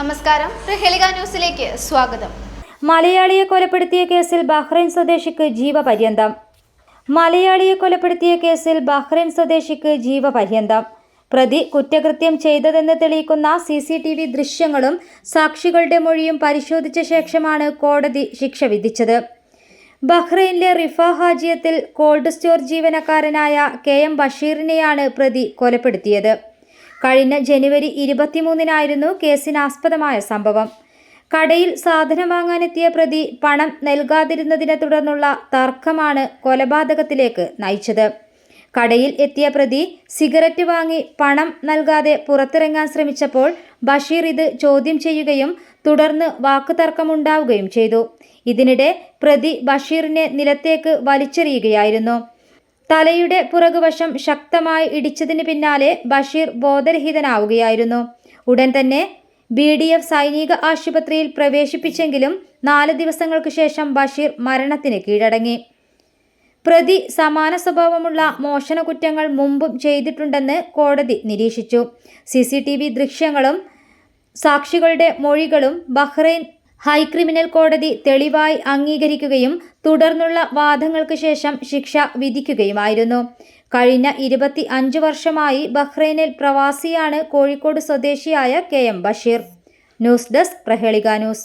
നമസ്കാരം. പ്രഹേളിക ന്യൂസിലേക്ക് സ്വാഗതം. മലയാളിയെ കൊലപ്പെടുത്തിയ കേസിൽ ബഹ്റൈൻ സ്വദേശിക്ക് ജീവപര്യന്തം. മലയാളിയെ കൊലപ്പെടുത്തിയ കേസിൽ ബഹ്റൈൻ സ്വദേശിക്ക് ജീവപര്യന്തം. പ്രതി കുറ്റകൃത്യം ചെയ്തതെന്ന് തെളിയിക്കുന്ന സി സി ടി വി ദൃശ്യങ്ങളും സാക്ഷികളുടെ മൊഴിയും പരിശോധിച്ച ശേഷമാണ് കോടതി ശിക്ഷ വിധിച്ചത്. ബഹ്റൈനിലെ റിഫ ഹാജിയത്തിൽ കോൾഡ് സ്റ്റോർ ജീവനക്കാരനായ കെ എം ബഷീറിനെയാണ് പ്രതി കൊലപ്പെടുത്തിയത്. കഴിഞ്ഞ ജനുവരി ഇരുപത്തിമൂന്നിനായിരുന്നു കേസിനാസ്പദമായ സംഭവം. കടയിൽ സാധനം വാങ്ങാനെത്തിയ പ്രതി പണം നൽകാതിരുന്നതിനെ തുടർന്നുള്ള തർക്കമാണ് കൊലപാതകത്തിലേക്ക് നയിച്ചത്. കടയിൽ എത്തിയ പ്രതി സിഗരറ്റ് വാങ്ങി പണം നൽകാതെ പുറത്തിറങ്ങാൻ ശ്രമിച്ചപ്പോൾ ബഷീർ ഇത് ചോദ്യം ചെയ്യുകയും തുടർന്ന് വാക്കുതർക്കമുണ്ടാവുകയും ചെയ്തു. ഇതിനിടെ പ്രതി ബഷീറിനെ നിലത്തേക്ക് വലിച്ചെറിയുകയായിരുന്നു. തലയുടെ പുറകുവശം ശക്തമായി ഇടിച്ചതിന് പിന്നാലെ ബഷീർ ബോധരഹിതനാവുകയായിരുന്നു. ഉടൻ തന്നെ ബി ഡി എഫ് സൈനിക ആശുപത്രിയിൽ പ്രവേശിപ്പിച്ചെങ്കിലും നാല് ദിവസങ്ങൾക്ക് ശേഷം ബഷീർ മരണത്തിന് കീഴടങ്ങി. പ്രതി സമാന സ്വഭാവമുള്ള മോഷണ കുറ്റങ്ങൾ മുമ്പും ചെയ്തിട്ടുണ്ടെന്ന് കോടതി നിരീക്ഷിച്ചു. സി ദൃശ്യങ്ങളും സാക്ഷികളുടെ മൊഴികളും ബഹ്റൈൻ ഹൈക്രിമിനൽ കോടതി തെളിവായി അംഗീകരിക്കുകയും തുടർന്നുള്ള വാദങ്ങൾക്ക് ശേഷം ശിക്ഷ വിധിക്കുകയുമായിരുന്നു. കഴിഞ്ഞ ഇരുപത്തി അഞ്ച് വർഷമായി ബഹ്റൈനിൽ പ്രവാസിയാണ് കോഴിക്കോട് സ്വദേശിയായ K M Basheer. News desk Prahelika news.